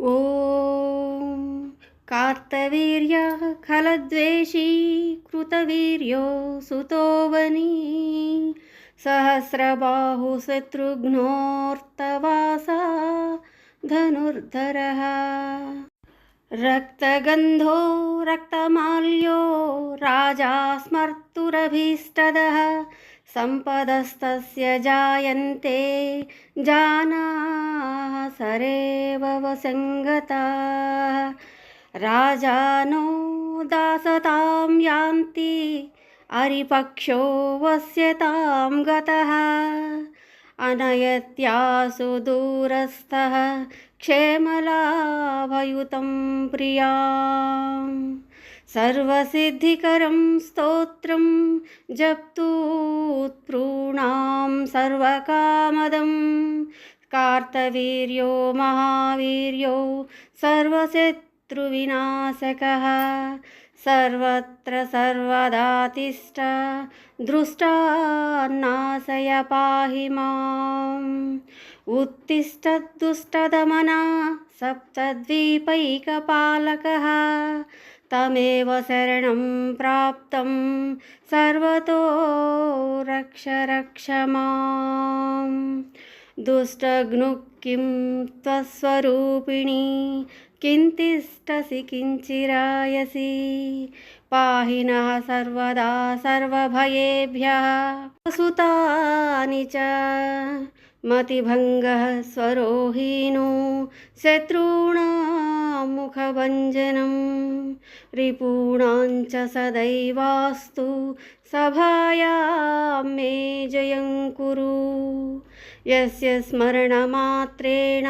ॐ कार्तवीर्यः खलद्वेषी कृतवीर्यो सुतोवनी सहस्रबाहुशत्रुघ्नोर्तवासा धनुर्धरः रक्तगन्धो रक्तमाल्यो राजा स्मर्तुरभीष्टदः सम्पदस्तस्य जायन्ते जानाः सरेव वसङ्गताः राजानो दासतां यान्ति, अरिपक्षो वस्यतां गतः। अनयत्यासु दूरस्थः, क्षेमलाभयुतं प्रियाम्। सर्वसिद्धिकरं स्तोत्रं जप्तूत्प्रूणां सर्वकामदं कार्तवीर्यो महावीर्यो सर्वशत्रुविनाशकः सर्वत्र सर्वदा तिष्ठ दृष्टान्नाशय पाहि माम् उत्तिष्ठद्दुष्टदमना सप्तद्वीपैकपालकः तमेव शरणं प्राप्तं सर्वतो रक्ष रक्ष माम् दुष्टग्नुः किं त्वस्वरूपिणी किं तिष्ठसि किञ्चिरायसि पाहि नः सर्वदा सर्वभयेभ्यः सुतानि च मतिभङ्गः स्वरोहीनो शत्रूणां मुखभञ्जनं रिपूणां च सदैवास्तु सभायां यस्य स्मरणमात्रेण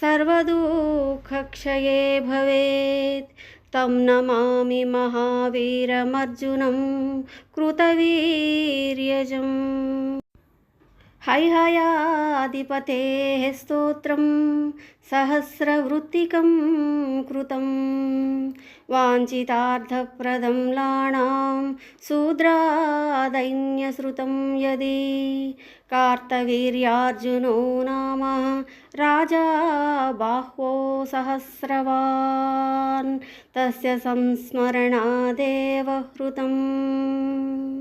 सर्वदुःखक्षये भवेत्। तं नमामि महावीरमर्जुनं कृतवीर्यजम्। हैहयाधिपतेः स्तोत्रं सहस्रवृत्तिकं कृतं वाञ्छितार्थप्रदं लाणां शूद्रादैन्यश्रुतं यदि कार्तवीर्यार्जुनो नाम राजा बाह्वो सहस्रवान् तस्य संस्मरणादेव हृतम्